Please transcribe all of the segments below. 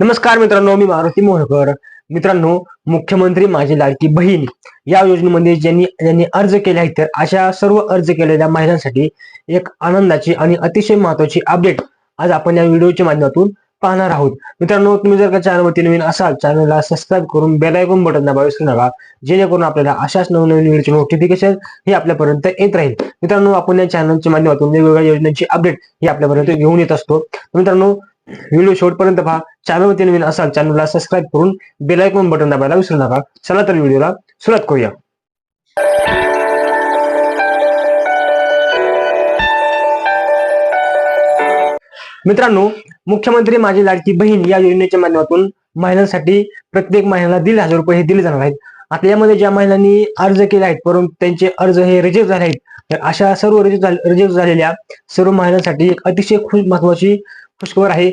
नमस्कार मित्रांनो मी मारुती मोहकर मित्रांनो मुख्यमंत्री माझी लाडकी बहीण या योजनेमध्ये ज्यांनी ज्यांनी अर्ज केले आहेत तर अशा सर्व अर्ज केलेल्या महिलांसाठी एक आनंदाची आणि अतिशय महत्वाची अपडेट आज आपण या व्हिडिओच्या माध्यमातून पाहणार आहोत. मित्रांनो तुम्ही जर का चॅनलवरती नवीन असाल चॅनलला सबस्क्राईब करून बेलायकॉन बटन दाबा विसरू नका जेणेकरून आपल्याला अशाच नवनवीन व्हिडिओचे नोटिफिकेशन हे आपल्यापर्यंत येत राहील. मित्रांनो आपण या चॅनलच्या माध्यमातून वेगवेगळ्या योजनांची अपडेट ही आपल्यापर्यंत घेऊन येत असतो. मित्रांनो व्हिडिओ शेवटपर्यंत पहा. चॅनलवरती नवीन असाल चॅनलला सबस्क्राईब करून बेलायकॉन बटन दाबायला विसरू नका. चला तर व्हिडिओला सुरुवात करूया. मित्रांनो मुख्यमंत्री माझी लाडकी बहीण या योजनेच्या माध्यमातून महिलांसाठी प्रत्येक महिन्याला दीड हजार रुपये हे दिले जाणार आहेत. आता यामध्ये ज्या महिलांनी अर्ज केले आहेत परंतु त्यांचे अर्ज हे रिजेक्ट झाले आहेत तर अशा सर्व रिजेक्ट झालेल्या सर्व महिलांसाठी एक अतिशय खूप महत्वाची खुशखबर आहे.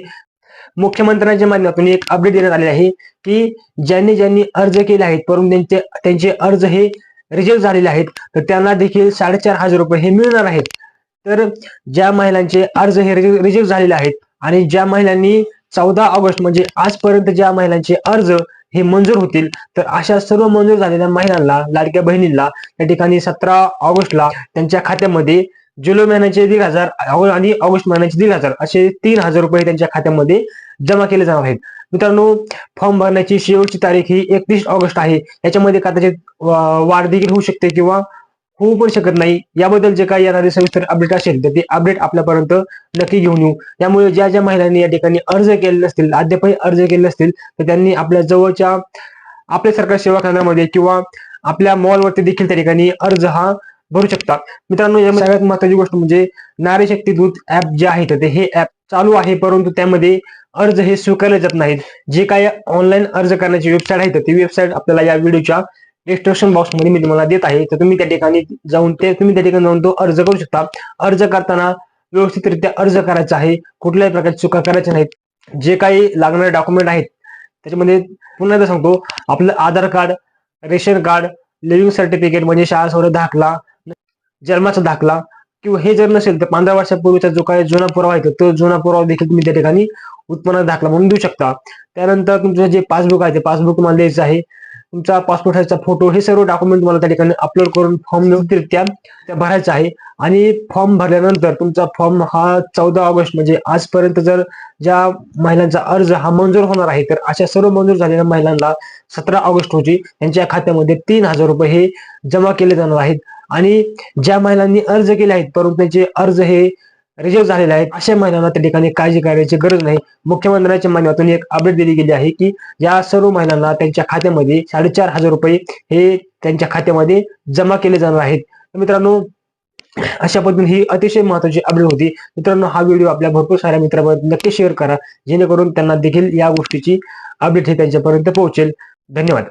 मुख्यमंत्र्यांच्या माध्यमातून एक अपडेट देण्यात आले आहे की ज्यांनी ज्यांनी अर्ज केले आहेत परंतु त्यांचे त्यांचे अर्ज हे रिजेक्ट झालेले आहेत तर त्यांना देखील साडेचार हजार रुपये हे मिळणार आहेत. तर ज्या महिलांचे अर्ज हे रिजेक्ट झालेले आहेत आणि ज्या महिलांनी चौदा ऑगस्ट म्हणजे आजपर्यंत ज्या महिलांचे अर्ज हे मंजूर होतील तर अशा सर्व मंजूर झालेल्या महिलांना लाडक्या बहिणींना या ठिकाणी सतरा ऑगस्टला त्यांच्या खात्यामध्ये जुलै महिन्याचे दीड हजार आणि ऑगस्ट महिन्याचे दीड हजार असे तीन हजार रुपये त्यांच्या खात्यामध्ये जमा केले जाणार आहेत. मित्रांनो फॉर्म भरण्याची शेवटची तारीख ही एकतीस ऑगस्ट आहे. याच्यामध्ये कदाचित वाढ देखील होऊ शकते किंवा होऊ पण शकत नाही. याबद्दल जे काही येणारे सविस्तर अपडेट असेल तर ते अपडेट आपल्यापर्यंत नक्की घेऊन येऊ. त्यामुळे ज्या ज्या महिलांनी या ठिकाणी अर्ज केले नसतील अद्यापही अर्ज केले नसतील तर त्यांनी आपल्या जवळच्या आपल्या सरकार सेवा केंद्रामध्ये किंवा आपल्या मॉलवरती देखील त्या ठिकाणी अर्ज हा भरू शकता. मित्रांनो यामध्ये सगळ्यात महत्वाची गोष्ट म्हणजे नारी शक्ती दूत ऍप जे आहे तर ते हे ऍप चालू आहे परंतु त्यामध्ये अर्ज हे स्वीकारले जात नाहीत. जे काही ऑनलाईन अर्ज करण्याची वेबसाईट आहे तर ती वेबसाईट आपल्याला या व्हिडिओच्या डिस्क्रिप्शन बॉक्समध्ये मी तुम्हाला देत आहे. तर तुम्ही त्या ठिकाणी जाऊन ते तुम्ही त्या ठिकाणी जाऊन तो अर्ज करू शकता. अर्ज करताना व्यवस्थितरित्या अर्ज करायचा आहे. कुठल्याही प्रकारची चुका करायच्या नाहीत. जे काही लागणारे डॉक्युमेंट आहेत त्याच्यामध्ये पुन्हा एकदा सांगतो आपलं Aadhaar card ration card leaving certificate म्हणजे शाळा सोडत दाखला जन्माचा दाखला किंवा हे जर नसेल तर पंधरा वर्षापूर्वीचा जो काही जुना पुरावा आहे तो जुना पुरावा देखील तुम्ही त्या ठिकाणी उत्पन्न दाखला म्हणून देऊ शकता. त्यानंतर तुमचं जे पासबुक आहे ते पासबुक तुम्हाला द्यायचं आहे. तुमचा पासपोर्ट साईजचा फोटो हे सर्व डॉक्युमेंट तुम्हाला त्या ठिकाणी अपलोड करून फॉर्म व्यवस्थितरित्या त्या भरायचा आहे. आणि फॉर्म भरल्यानंतर तुमचा फॉर्म हा चौदा ऑगस्ट म्हणजे आजपर्यंत जर ज्या महिलांचा अर्ज हा मंजूर होणार आहे तर अशा सर्व मंजूर झालेल्या महिलांना सतरा ऑगस्ट रोजी त्यांच्या खात्यामध्ये तीन हजार रुपये हे जमा केले जाणार आहेत. आणि ज्या महिलांनी अर्ज केले आहेत परंतु त्यांचे अर्ज हे रिजेक्ट झालेले आहेत अशा महिलांना त्या ठिकाणी काळजी करायची गरज नाही. मुख्यमंत्र्यांच्या माध्यमातून एक अपडेट दिली गेली आहे की या सर्व महिलांना त्यांच्या खात्यामध्ये साडेचार हजार रुपये हे त्यांच्या खात्यामध्ये जमा केले जाणार आहेत. मित्रांनो अशा पद्धतीने ही अतिशय महत्वाची अपडेट होती. मित्रांनो हा व्हिडिओ आपल्या भरपूर साऱ्या मित्रांपर्यंत नक्की शेअर करा. जेणेकरून त्यांना देखील या गोष्टीची अपडेट हे त्यांच्यापर्यंत पोहोचेल. धन्यवाद.